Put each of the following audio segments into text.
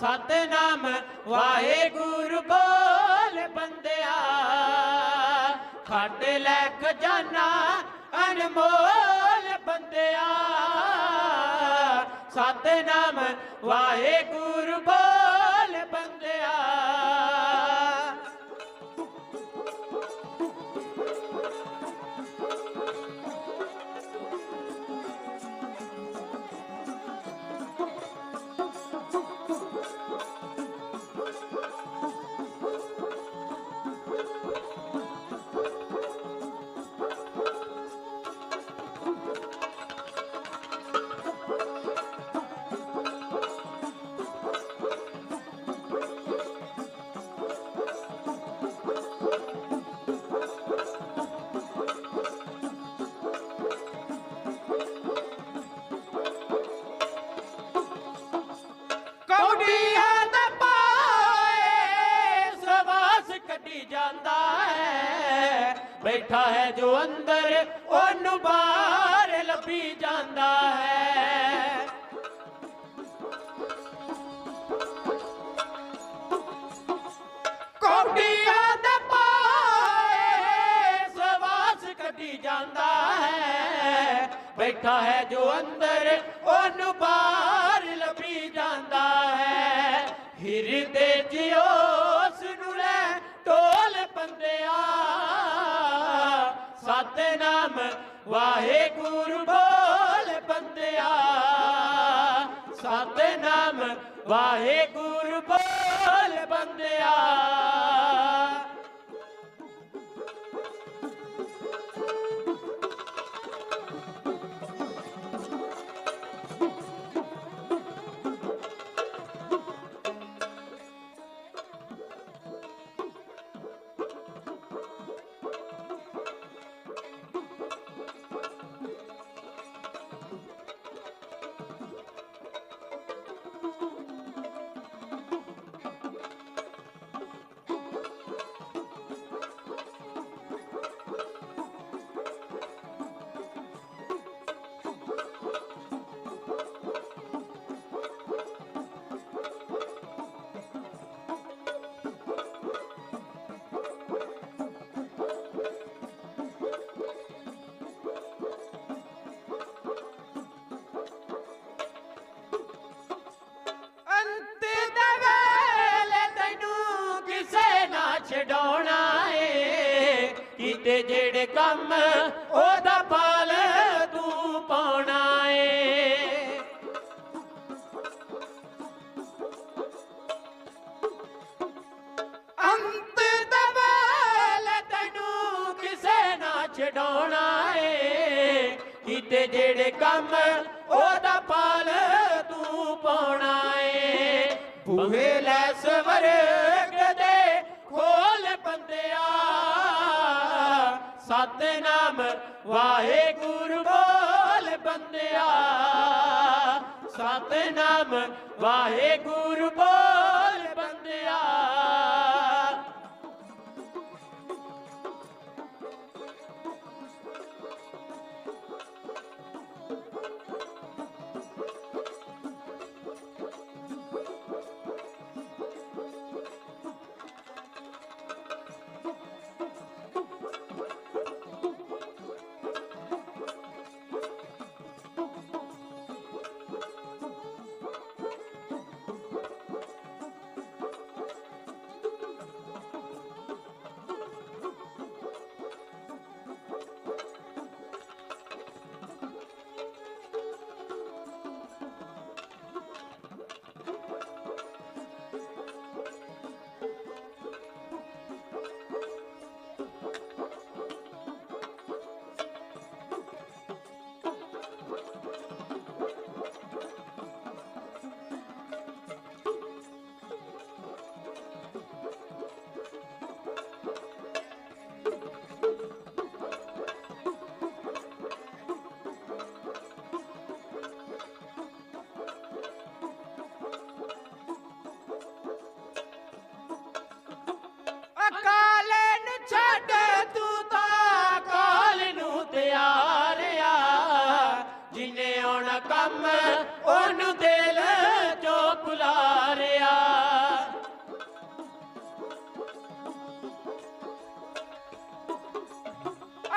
ਸਤਨਾਮ ਵਾਹਿਗੁਰੂ ਬੋਲ ਬੰਦਿਆ। ਖੱਟ ਲੈ ਖਜ਼ਾਨਾ ਅਨਮੋਲ ਬੰਦਿਆ। ਸਤਨਾਮ ਵਾਹਿਗੁਰੂ ਬੋਲ ਜਾਂਦਾ ਹੈ। ਬੈਠਾ ਹੈ ਜੋ ਅੰਦਰ, ਉਹਨੂੰ ਬਾਹਰ ਲੱਭੀ ਜਾਂਦਾ ਹੈ। ਕੌਡੀਆਂ ਦਾ ਪਾਏ ਸਵਾਸ ਕੱਢੀ ਜਾਂਦਾ ਹੈ। ਬੈਠਾ ਹੈ ਜੋ ਅੰਦਰ, ਉਹਨੂੰ ਬਾਹਰ ਲੱਭੀ ਜਾਂਦਾ ਹੈ। ਹਿਰਦੇ ਚ ਉਸ ਬੰਦਿਆ ਪੰਦਿਆ ਸਤਨਾਮ ਵਾਹਿਗੁਰੂ ਬੋਲ ਬੰਦਿਆ। ਸਤਨਾਮ ਵਾਹਿਗੁਰੂ ਬੋਲ ਬੰਦਿਆ। ਕੀਤੇ ਜਿਹੜੇ ਕੰਮ, ਉਹਦਾ ਫਲ ਤੂੰ ਪਾਉਣਾ ਏ ਅੰਤ ਦੇ ਤੈਨੂੰ ਕਿਸੇ ਨਾ ਛਡਾਉਣਾ ਏ ਕੀਤੇ ਜਿਹੜੇ ਕੰਮ, ਉਹਦਾ ਫਲ ਸਤਨਾਮ ਵਾਹਿਗੁਰੂ ਬੋਲ ਬੰਦਿਆ। ਸਤਨਾਮ ਵਾਹਿਗੁਰੂ ਬੋਲ ਕੰਮ ਉਹਨੂੰ ਦਿਲ ਚੋਂ ਬੁਲਾਰਿਆ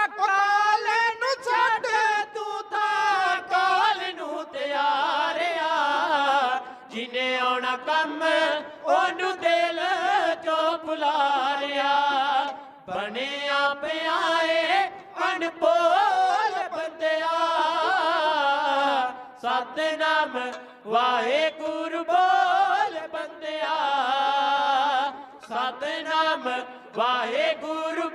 ਅਕਾਲ ਨੂੰ ਛੱਡ ਤੂੰ ਤਾਂ ਕਾਲ ਨੂੰ ਤਿਆਰਿਆ। ਜਿਨੇ ਆਉਣਾ ਕੰਮ, ਉਹਨੂੰ ਦਿਲ ਚੋਂ ਬੁਲਾਰਿਆ ਬਣਿਆ ਪਿਆਏ ਅਣਪੋ ਸਤਨਾਮ ਵਾਹਿਗੁਰੂ ਬੋਲ ਬੰਦਿਆ। ਸਤਨਾਮ ਵਾਹਿਗੁਰੂ